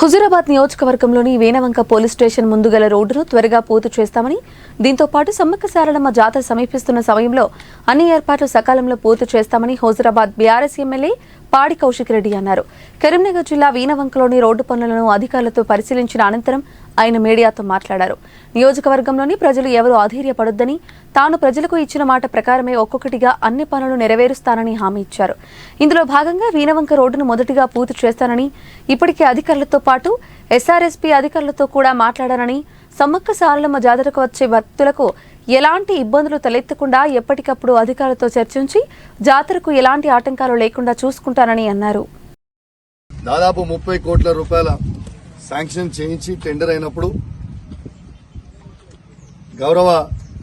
హుజురాబాద్ నియోజకవర్గంలోని Venavanka police station ముందు గల రోడ్డును త్వరగా పూర్తి చేస్తామని దీంతో పాటు సమ్మక్క సారలమ్మ జాతర సమీపిస్తున్న సమయంలో అన్ని ఏర్పాట్లు సకాలంలో పూర్తి చేస్తామని హుజూరాబాద్ బీఆర్ఎస్ ఎమ్మెల్యే పాడి కౌశిక్ రెడ్డి అన్నారు. కరీంనగర్ జిల్లా వీనవంకలోని రోడ్డు పనులను అధికారులతో పరిశీలించిన అనంతరం ఆయన మీడియాతో మాట్లాడారు. నియోజకవర్గంలోని ప్రజలు ఎవరూ అధైర్యపడొద్దని తాను ప్రజలకు ఇచ్చిన మాట ప్రకారమే ఒక్కొక్కటిగా అన్ని పనులు నెరవేరుస్తానని హామీ ఇచ్చారు. ఇందులో భాగంగా వీనవంక రోడ్డును మొదటిగా పూర్తి చేస్తానని ఇప్పటికే అధికారులతో పాటు ఎస్ఆర్ఎస్పీ అధికారులతో కూడా మాట్లాడానని సమ్మక్క సారలమ్మ జాతరకు వచ్చే భక్తులకు ఎలాంటి ఇబ్బందులు తలెత్తకుండా ఎప్పటికప్పుడు అధికారులతో చర్చించి జాతరకు ఎలాంటి ఆటంకాలు లేకుండా చూసుకుంటానని అన్నారు. దాదాపు ముప్పై కోట్ల రూపాయల శాంక్షన్ చేయించి టెండర్ అయినప్పుడు గౌరవ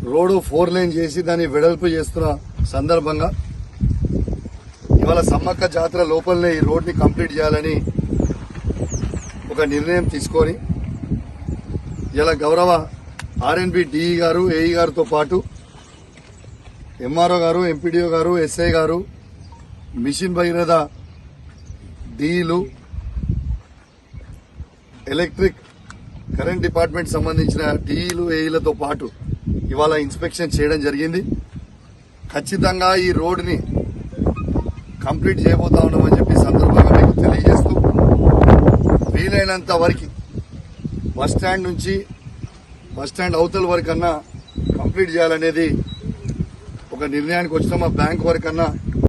రోడ్డు ఫోర్ లైన్ చేసి దాన్ని వెడల్పు చేస్తున్న సందర్భంగా ఇవాళ సమ్మక్క జాతర లోపలనే ఈ రోడ్ని కంప్లీట్ చేయాలని ఒక నిర్ణయం తీసుకొని ఇలా గౌరవ ఆర్ఎన్బి డిఈ గారు ఏఈ గారితో పాటు ఎంఆర్ఓ గారు ఎంపీడీఓ గారు ఎస్ఐ గారు మిషన్ భగీరథ డీలు ఎలక్ట్రిక్ కరెంట్ డిపార్ట్మెంట్ సంబంధించిన డీఈలు ఏఈలతో పాటు ఇవాళ ఇన్స్పెక్షన్ చేయడం జరిగింది. ఖచ్చితంగా ఈ రోడ్ని కంప్లీట్ చేయబోతా ఉన్నామని చెప్పి సందర్భంగా వీలైనంత వరకు బస్ స్టాండ్ నుంచి బస్ స్టాండ్ అవతల వరకు అన్నా కంప్లీట్ చేయాలనేది ఒక నిర్ణయానికి వచ్చినాం బ్యాంక్ వరకు అన్నా